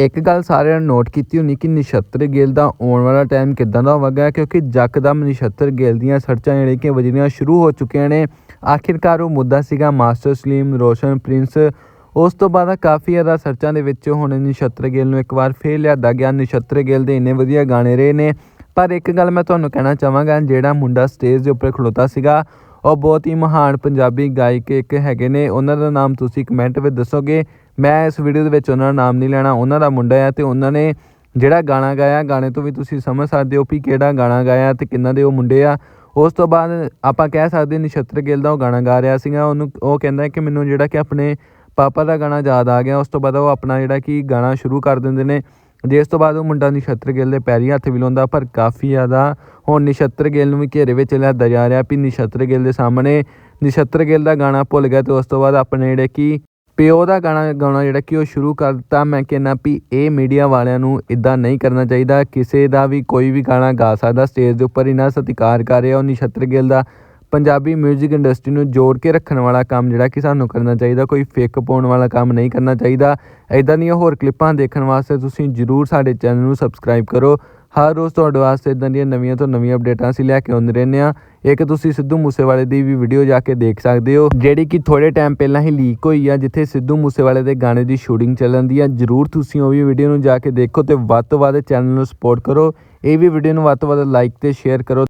ਇੱਕ ਗੱਲ ਸਾਰਿਆਂ ਨੇ ਨੋਟ ਕੀਤੀ ਹੋਣੀ ਕਿ ਨਛੱਤਰ ਗਿੱਲ ਦਾ ਆਉਣ ਵਾਲਾ ਟਾਈਮ ਕਿੱਦਾਂ ਦਾ ਹੋਵੇਗਾ, ਕਿਉਂਕਿ ਯਕਦਮ ਨਛੱਤਰ ਗਿੱਲ ਦੀਆਂ ਸਰਚਾਂ ਜਿਹੜੀਆਂ ਕਿ ਵਜਣੀਆਂ ਸ਼ੁਰੂ ਹੋ ਚੁੱਕੀਆਂ ਨੇ। ਆਖਿਰਕਾਰ ਉਹ ਮੁੱਦਾ ਸੀਗਾ ਮਾਸਟਰ ਸਲੀਮ, ਰੋਸ਼ਨ, ਪ੍ਰਿੰਸ। ਉਸ ਤੋਂ ਬਾਅਦ ਕਾਫੀ ਜ਼ਿਆਦਾ ਸਰਚਾਂ ਦੇ ਵਿੱਚ ਹੁਣ ਨਛੱਤਰ ਗਿੱਲ ਨੂੰ ਇੱਕ ਵਾਰ ਫੇਰ ਲਿਆਂਦਾ ਗਿਆ। ਨਛੱਤਰ ਗਿੱਲ ਦੇ ਇੰਨੇ ਵਧੀਆ ਗਾਣੇ ਰਹੇ ਨੇ। ਪਰ ਇੱਕ ਗੱਲ ਮੈਂ ਤੁਹਾਨੂੰ ਕਹਿਣਾ ਚਾਹਾਂਗਾ, ਜਿਹੜਾ ਮੁੰਡਾ ਸਟੇਜ ਦੇ ਉੱਪਰ ਖਲੋਤਾ ਸੀਗਾ, ਉਹ ਬਹੁਤ ਹੀ ਮਹਾਨ ਪੰਜਾਬੀ ਗਾਇਕ ਇੱਕ ਹੈਗੇ ਨੇ। ਉਹਨਾਂ ਦਾ ਨਾਮ ਤੁਸੀਂ ਕਮੈਂਟ ਵਿੱਚ ਦੱਸੋਗੇ। ਮੈਂ ਇਸ ਵੀਡੀਓ ਦੇ ਵਿੱਚ ਉਹਨਾਂ ਦਾ ਨਾਮ ਨਹੀਂ ਲੈਣਾ, ਉਹਨਾਂ ਦਾ ਮੁੰਡਾ ਹੈ ਤੇ ਉਹਨਾਂ ਨੇ ਜਿਹੜਾ ਗਾਣਾ ਗਾਇਆ, ਗਾਣੇ ਤੋਂ ਵੀ ਤੁਸੀਂ ਸਮਝ ਸਕਦੇ ਹੋ ਵੀ ਕਿਹੜਾ ਗਾਣਾ ਗਾਇਆ ਤੇ ਕਿੰਨਾ ਦੇ ਉਹ ਮੁੰਡੇ ਆ। ਉਸ ਤੋਂ ਬਾਅਦ ਆਪਾਂ ਕਹਿ ਸਕਦੇ ਨਛੱਤਰ ਗਿੱਲ ਦਾ ਉਹ ਗਾਣਾ ਗਾ ਰਿਹਾ ਸੀਗਾ, ਉਹਨੂੰ ਉਹ ਕਹਿੰਦਾ ਕਿ ਮੈਨੂੰ ਜਿਹੜਾ ਕਿ ਆਪਣੇ ਪਾਪਾ ਦਾ ਗਾਣਾ ਯਾਦ ਆ ਗਿਆ, ਉਸ ਤੋਂ ਬਾਅਦ ਉਹ ਆਪਣਾ ਜਿਹੜਾ ਕਿ ਗਾਣਾ ਸ਼ੁਰੂ ਕਰ ਦਿੰਦੇ ਨੇ। ਜਿਸ ਤੋਂ ਬਾਅਦ ਉਹ ਮੁੰਡਾ ਨਛੱਤਰ ਗਿੱਲ ਦੇ ਪੈਰੀ ਹੱਥ ਵੀ ਲਾਉਂਦਾ, ਪਰ ਕਾਫੀ ਜ਼ਿਆਦਾ ਹੁਣ ਨਛੱਤਰ ਗਿੱਲ ਨੂੰ ਵੀ ਘੇਰੇ ਵਿੱਚ ਲਿਆਂਦਾ ਜਾ ਰਿਹਾ ਵੀ ਨਛੱਤਰ ਗਿੱਲ ਦੇ ਸਾਹਮਣੇ ਨਛੱਤਰ ਗਿੱਲ ਦਾ ਗਾਣਾ ਭੁੱਲ ਗਿਆ ਤੇ ਉਸ ਤੋਂ ਬਾਅਦ ਆਪਣੇ ਜਿਹੜੇ ਕਿ ਪਿਓ ਦਾ ਗਾਣਾ ਗਾਉਣਾ ਜਿਹੜਾ ਕਿ ਉਹ ਸ਼ੁਰੂ ਕਰ ਦਿੱਤਾ ਮੈਂ ਕਹਿੰਦਾ ਵੀ ਇਹ ਮੀਡੀਆ ਵਾਲਿਆਂ ਨੂੰ ਇਦਾਂ ਨਹੀਂ ਕਰਨਾ ਚਾਹੀਦਾ। ਕਿਸੇ ਦਾ ਵੀ ਕੋਈ ਵੀ ਗਾਣਾ ਗਾ ਸਕਦਾ, ਸਟੇਜ ਦੇ ਉੱਪਰ ਇਹਨਾਂ ਸਤਿਕਾਰ ਕਰ ਰਿਹਾ, ਉਹ ਨਛੱਤਰ ਗਿੱਲ ਦਾ ਪੰਜਾਬੀ 뮤직 ਇੰਡਸਟਰੀ ਨੂੰ ਜੋੜ ਕੇ ਰੱਖਣ ਵਾਲਾ ਕੰਮ ਜਿਹੜਾ ਕਿ ਸਾਨੂੰ ਕਰਨਾ ਚਾਹੀਦਾ, ਕੋਈ ਫੇਕ ਪਾਉਣ ਵਾਲਾ ਕੰਮ ਨਹੀਂ ਕਰਨਾ ਚਾਹੀਦਾ। ਐਦਾਂ ਦੀਆਂ ਹੋਰ ਕਲਿੱਪਾਂ ਦੇਖਣ ਵਾਸਤੇ ਤੁਸੀਂ ਜਰੂਰ ਸਾਡੇ ਚੈਨਲ ਨੂੰ ਸਬਸਕ੍ਰਾਈਬ ਕਰੋ। ਹਰ ਰੋਜ਼ ਤੁਹਾਡੇ ਵਾਸਤੇ ਇਦਾਂ ਦੀਆਂ ਨਵੀਆਂ ਤੋਂ ਨਵੀਆਂ ਅਪਡੇਟਾਂ ਅਸੀਂ ਲੈ ਕੇ ਆਉਂਦੇ ਰਹਿੰਦੇ ਆ ਇੱਕ ਤੁਸੀਂ ਸਿੱਧੂ ਮੂਸੇਵਾਲੇ ਦੀ ਵੀ ਵੀਡੀਓ ਜਾ ਕੇ ਦੇਖ ਸਕਦੇ ਹੋ, ਜਿਹੜੀ ਕਿ ਥੋੜੇ ਟਾਈਮ ਪਹਿਲਾਂ ਹੀ ਲੀਕ ਹੋਈ ਆ, ਜਿੱਥੇ ਸਿੱਧੂ ਮੂਸੇਵਾਲੇ ਦੇ ਗਾਣੇ ਦੀ ਸ਼ੂਟਿੰਗ ਚੱਲਣ ਦੀ ਆ। ਜਰੂਰ ਤੁਸੀਂ ਉਹ ਵੀ ਵੀਡੀਓ ਨੂੰ ਜਾ ਕੇ ਦੇਖੋ ਤੇ ਵੱਧ ਤੋਂ ਵੱਧ ਚੈਨਲ ਨੂੰ ਸਪੋਰਟ ਕਰੋ। ਇਹ ਵੀ ਵੀਡੀਓ ਨੂੰ ਵੱਧ ਤੋਂ ਵੱਧ ਲਾਈਕ ਤੇ ਸ਼ੇਅਰ ਕਰੋ।